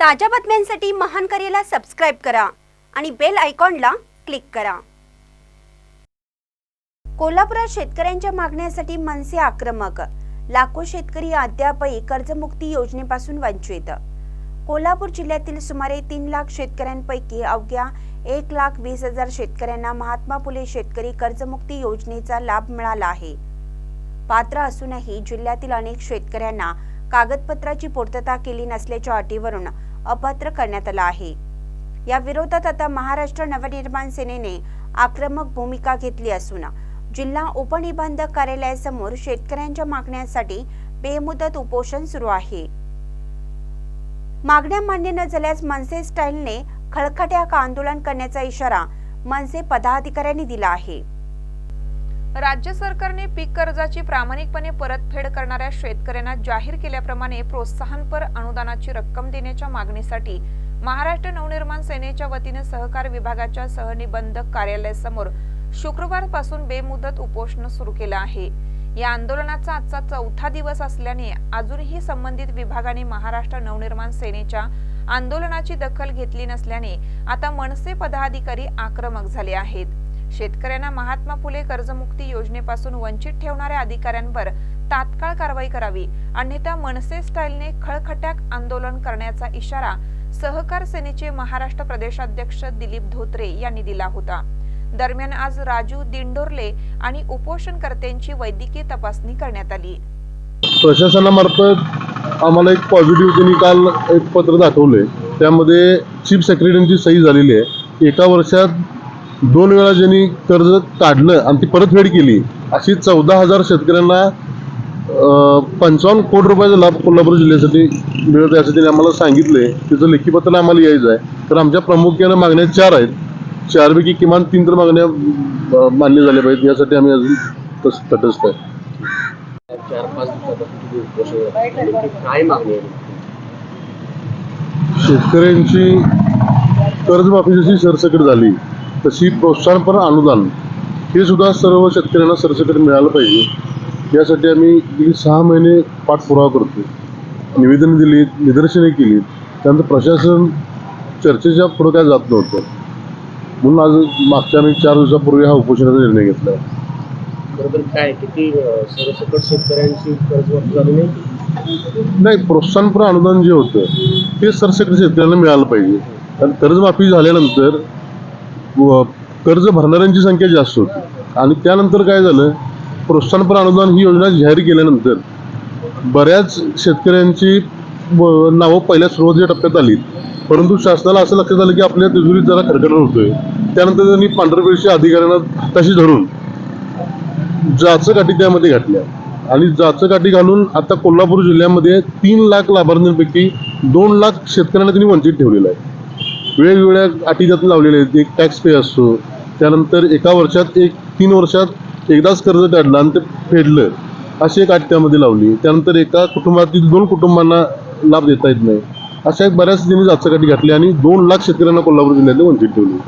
ताज्या बातम्यांसाठी महान करेला सबस्क्राईब करा आणि बेल आयकॉनला क्लिक करा. कोल्हापुरात शेतकऱ्यांच्या मागण्यासाठी मनसे आक्रमक. लाखो शेतकरी अद्यापही कर्जमुक्ती योजनेपासून वंचित. कोल्हापूर जिल्ह्यातील सुमारे तीन लाख शेतकऱ्यांपैकी अवघ्या एक लाख वीस हजार शेतकऱ्यांना महात्मा फुले शेतकरी कर्जमुक्ती योजनेचा लाभ मिळाला आहे. पात्र असूनही जिल्ह्यातील अनेक शेतकऱ्यांना कागदपत्राची पूर्तता केली नसल्याच्या अटीवरून अपात्र करण्यात आला आहे. या विरोधात आता महाराष्ट्र नवनिर्माण सेनेने आक्रमक भूमिका घेतली असून जिल्हा उपनिबंधक कार्यालयासमोर शेतकऱ्यांच्या मागण्यांसाठी बेमुदत उपोषण सुरू आहे. मागण्या मान्य न झाल्यास मनसे स्टाईलने खळखट्याक आंदोलन करण्याचा इशारा मनसे पदाधिकाऱ्यांनी दिला आहे. राज्य सरकारने पीक कर्जाची प्रामाणिकपणे परतफेड करणाऱ्या शेतकऱ्यांना जाहीर केल्याप्रमाणे प्रोत्साहनपर अनुदानाची रक्कम देण्याच्या मागणीसाठी महाराष्ट्र नवनिर्माण सेनेच्या वतीने सहकार विभागाच्या सहनिबंधक कार्यालयासमोर शुक्रवारपासून बेमुदत उपोषण सुरू केलं आहे. या आंदोलनाचा आजचा चौथा दिवस असल्याने अजूनही संबंधित विभागाने महाराष्ट्र नवनिर्माण सेनेच्या आंदोलनाची दखल घेतली नसल्याने आता मनसे पदाधिकारी आक्रमक झाले आहेत. शेतकऱ्यांना महात्मा फुले कर्जमुक्ती योजनेपासून वंचित ठेवणाऱ्या अधिकाऱ्यांवर तात्काळ कारवाई करावी. अन्यथा मनसे स्टाईलने खळखट्याक आंदोलन करण्याचा इशारा सहकार सेनेचे महाराष्ट्र प्रदेशाध्यक्ष दिलीप धोत्रे यांनी दिला होता. दरम्यान आज राजू दिंडोरले आणि उपोषणकर्त्यांची वैद्यकीय तपासणी करण्यात आली. प्रशासनामार्फत आम्हाला एक पॉझिटिव्ह त्यांनी काल एक पत्र दाखवले त्यामध्ये चीफ सेक्रेटरींची सही झालेली आहे. एका वर्षात दोन वेळा ज्यांनी कर्ज काढलं आणि ती परतफेड केली अशी चौदा हजार शेतकऱ्यांना पंचावन्न कोटी रुपयाचा लाभ कोल्हापूर जिल्ह्यासाठी मिळत आहे असं त्यांनी आम्हाला सांगितले तिचं लेखीपत्र आम्हाला यायचं आहे. तर आमच्या प्रामुख्यानं मागण्या चार आहेत. चारपैकी किमान तीन तर मागण्या मान्य झाल्या पाहिजेत. यासाठी आम्ही अजून तस तटस्थ आहे. शेतकऱ्यांची कर्जमाफी जशी सरसकट झाली. तशी प्रोत्साहनपर अनुदान. हे सुद्धा सर्व शेतकऱ्यांना सरसकट मिळालं पाहिजे. यासाठी आम्ही गेली सहा महिने पाठपुरावा करतो निवेदन दिली निदर्शने केली. त्यानंतर प्रशासन चर्चेच्या पुढं काय जात नव्हतं. म्हणून आज मागच्या आम्ही चार दिवसापूर्वी हा उपोषणाचा निर्णय घेतला. बरोबर काय किती सरसकट शेतकऱ्यांची कर्जमाफी झाली नाही? नाही प्रोत्साहनपर अनुदान जे होतं ते सरसकट शेतकऱ्यांना मिळालं पाहिजे. कारण कर्जमाफी झाल्यानंतर कर्ज भरणाऱ्यांची संख्या जास्त होती. आणि त्यानंतर काय झालं? प्रोत्साहनपर अनुदान ही योजना जाहीर केल्यानंतर बऱ्याच शेतकऱ्यांची नावं पहिल्या सुरुवातीच्या टप्प्यात आली परंतु शासनाला असं लक्षात आलं की आपल्या तिजोरीत जरा खरखडण होतोय. त्यानंतर त्यांनी पांढरपेशी अधिकाऱ्यांना हाताशी धरून जाचकाठी त्यामध्ये घातल्या. आणि जाचकाठी घालून आता कोल्हापूर जिल्ह्यामध्ये तीन लाख लाभार्थ्यांपैकी दोन लाख शेतकऱ्यांना त्यांनी वंचित ठेवलेलं आहे. वेगवेगळ्या अटी त्यात लावलेल्या आहेत. एक टॅक्स पे असतो. त्यानंतर एका वर्षात एक तीन वर्षात एकदाच कर्ज काढलं आणि ते फेडलं. अशी एक अट त्यामध्ये लावली. त्यानंतर एका कुटुंबातील दोन कुटुंबांना लाभ देता येत नाही. अशा एक बऱ्याच त्यांनी जाचकाठी घातली आणि दोन लाख शेतकऱ्यांना कोल्हापूर जिल्ह्यातले वंचित ठेवले.